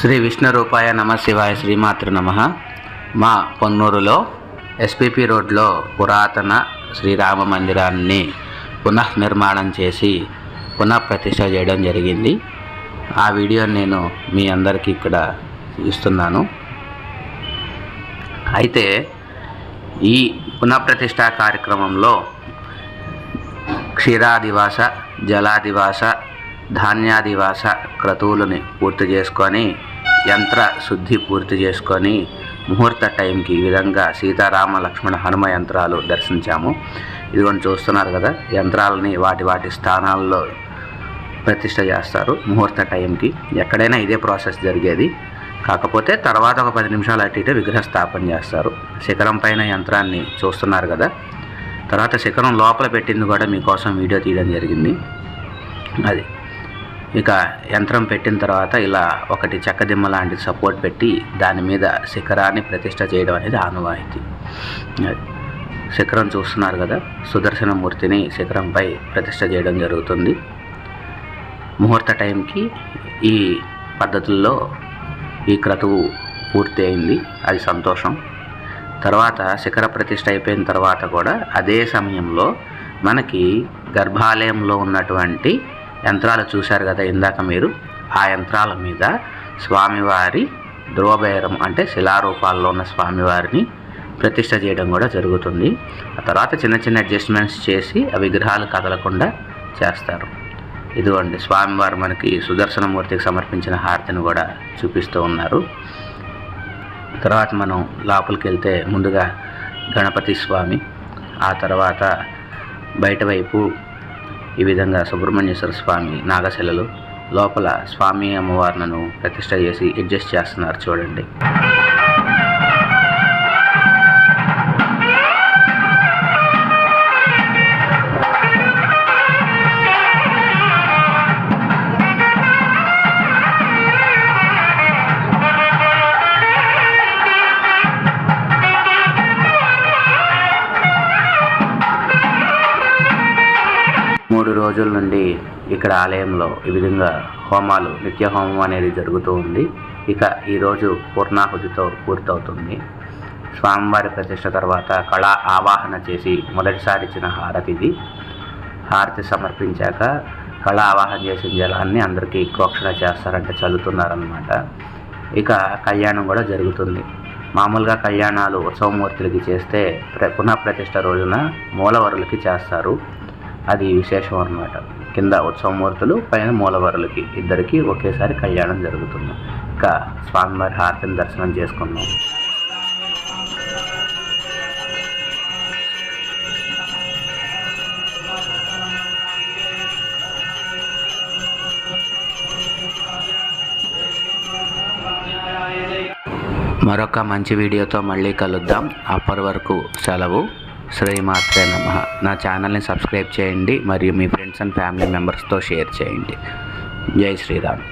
శ్రీ విష్ణు రూపాయ నమ శివాయ శ్రీమాతృ నమ. మా పొన్నూరులో ఎస్పిపి రోడ్లో పురాతన శ్రీరామ మందిరాన్ని పునఃనిర్మాణం చేసి పునఃప్రతిష్ట చేయడం జరిగింది. ఆ వీడియోని నేను మీ అందరికీ ఇక్కడ ఇస్తున్నాను. అయితే ఈ పునఃప్రతిష్ఠా కార్యక్రమంలో క్షీరాదివాస జలాదివాస ధాన్యాదివాస క్రతువులని పూర్తి చేసుకొని యంత్ర శుద్ధి పూర్తి చేసుకొని ముహూర్త టైంకి ఈ విధంగా సీతారామ లక్ష్మణ హనుమ యంత్రాలు దర్శించాము. ఇదిగోని చూస్తున్నారు కదా యంత్రాలని వాటి వాటి స్థానాల్లో ప్రతిష్ట చేస్తారు ముహూర్త టైంకి. ఎక్కడైనా ఇదే ప్రాసెస్ జరిగేది. కాకపోతే తర్వాత ఒక పది నిమిషాలు అటు ఇటు విగ్రహ స్థాపన చేస్తారు. శిఖరం పైన యంత్రాన్ని చూస్తున్నారు కదా. తర్వాత శిఖరం లోపల పెట్టింది కూడా మీకోసం వీడియో తీయడం జరిగింది. అది. ఇక యంత్రం పెట్టిన తర్వాత ఇలా ఒకటి చెక్కదిమ్మ లాంటి సపోర్ట్ పెట్టి దాని మీద శిఖరాన్ని ప్రతిష్ట చేయడం అనేది ఆనవాయితీ. శిఖరం చూస్తున్నారు కదా సుదర్శనమూర్తిని శిఖరంపై ప్రతిష్ట చేయడం జరుగుతుంది. ముహూర్త టైంకి ఈ పద్ధతుల్లో ఈ క్రతువు పూర్తి అయింది అది సంతోషం. తర్వాత శిఖర ప్రతిష్ట అయిపోయిన తర్వాత కూడా అదే సమయంలో మనకి గర్భాలయంలో ఉన్నటువంటి యంత్రాలు చూశారు కదా ఇందాక మీరు ఆ యంత్రాల మీద స్వామివారి ధ్రువబేరం అంటే శిలారూపాల్లో ఉన్న స్వామివారిని ప్రతిష్ట చేయడం కూడా జరుగుతుంది. ఆ తర్వాత చిన్న చిన్న అడ్జస్ట్మెంట్స్ చేసి ఆ విగ్రహాలు కదలకుండా చేస్తారు. ఇదిగోండి స్వామివారు మనకి సుదర్శనమూర్తికి సమర్పించిన హారతిని కూడా చూపిస్తూ ఉన్నారు. తర్వాత మనం లోపలికి వెళ్తే ముందుగా గణపతి స్వామి ఆ తర్వాత బయట వైపు ఈ విధంగా సుబ్రహ్మణ్యేశ్వర స్వామి నాగశిలలు లోపల స్వామి అమ్మవార్లను ప్రతిష్ట చేసి అడ్జస్ట్ చేస్తున్నారు చూడండి. రోజుల నుండి ఇక్కడ ఆలయంలో ఈ విధంగా హోమాలు నిత్య హోమం అనేది జరుగుతూ ఉంది. ఇక ఈరోజు పూర్ణాహుతితో పూర్తవుతుంది. స్వామివారి ప్రతిష్ట తర్వాత కళా ఆవాహన చేసి మొదటిసారి ఇచ్చిన హారతి ఇది. హారతి సమర్పించాక కళా ఆవాహన చేసిన జలాన్ని అందరికీ ప్రోక్షణ చేస్తారంటే చదువుతున్నారనమాట ఇక కళ్యాణం కూడా జరుగుతుంది. మామూలుగా కళ్యాణాలు ఉత్సవమూర్తులకి చేస్తే ప్ర పునఃప్రతిష్ఠ రోజున మూలవరులకి చేస్తారు. అది విశేషం అనమాట కింద ఉత్సవమూర్తులు పైన మూలవరులకి ఇద్దరికి ఒకేసారి కళ్యాణం జరుగుతుంది. ఇంకా స్వామివారి హారతిని దర్శనం చేసుకున్నాం మరొక మంచి వీడియోతో మళ్ళీ కలుద్దాం. అప్పటి వరకు సెలవు. శ్రీమాత్రే నమ. నా ఛానల్ని సబ్స్క్రైబ్ చేయండి మరియు మీ ఫ్రెండ్స్ అండ్ ఫ్యామిలీ మెంబర్స్తో షేర్ చేయండి. జై శ్రీరామ్.